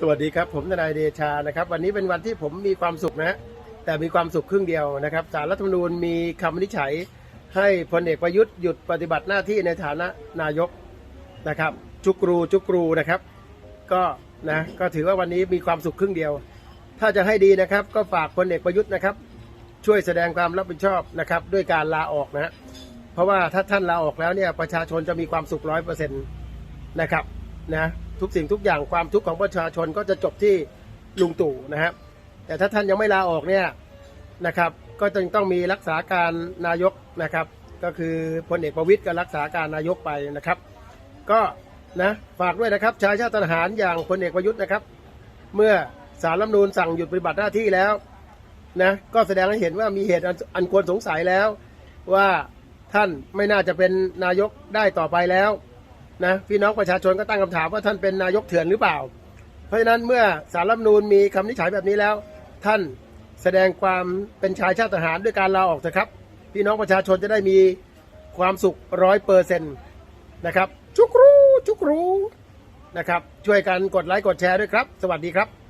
สวัสดีครับ ผมทนายเดชานะครับ วันนี้เป็นวันที่ผมมีความสุขนะฮะแต่มีความสุขครึ่งเดียวนะครับสารรัฐธรรมนูญมีคำวินิจฉัย ให้พลเอกประยุทธ์หยุดปฏิบัติหน้าที่ในฐานะนายกนะครับ จุกรูจุกรูนะครับ ก็นะก็ถือว่าวันนี้มีความสุขครึ่งเดียว ถ้าจะให้ดีนะครับ ก็ฝากพลเอกประยุทธ์นะครับ ช่วยแสดงความรับผิดชอบนะครับ ด้วยการลาออกนะฮะเพราะว่าถ้าท่านลาออกแล้วเนี่ยประชาชนจะมีความสุขร้อยเปอร์เซ็นต์นะครับนะ ทุกสิ่งทุกอย่างความทุกข์ของประชาชนก็จะจบที่ลุงตู่นะครับ แต่ถ้าท่านยังไม่ลาออกเนี่ยนะครับ ก็จึงต้องมีรักษาการนายกนะครับ ก็คือพลเอกประวิตยก็รักษาการนายกไปนะครับ ก็นะฝากด้วยนะครับชายชาติทหารอย่างพลเอกประยุทธ์นะครับ เมื่อสารรัฐนูญสั่งหยุดปฏิบัติหน้าที่แล้วนะก็แสดงให้เห็นว่ามีเหตุอันควรสงสัยแล้ว ว่าท่านไม่น่าจะเป็นนายกได้ต่อไปแล้ว นะพี่น้องประชาชนก็ตั้งคำถามว่าท่านเป็นนายกเถื่อนหรือเปล่า เพราะฉะนั้นเมื่อสารรัฐมนูลมีคำนิจฉัยแบบนี้แล้ว ท่านแสดงความเป็นชายชาติทหารด้วยการลาออกเถอะครับ พี่น้องประชาชนจะได้มีความสุขร้อยเปอร์เซ็นต์นะครับ ชุกรูชุกรูนะครับ ช่วยกันกดไลค์กดแชร์ด้วยครับ สวัสดีครับ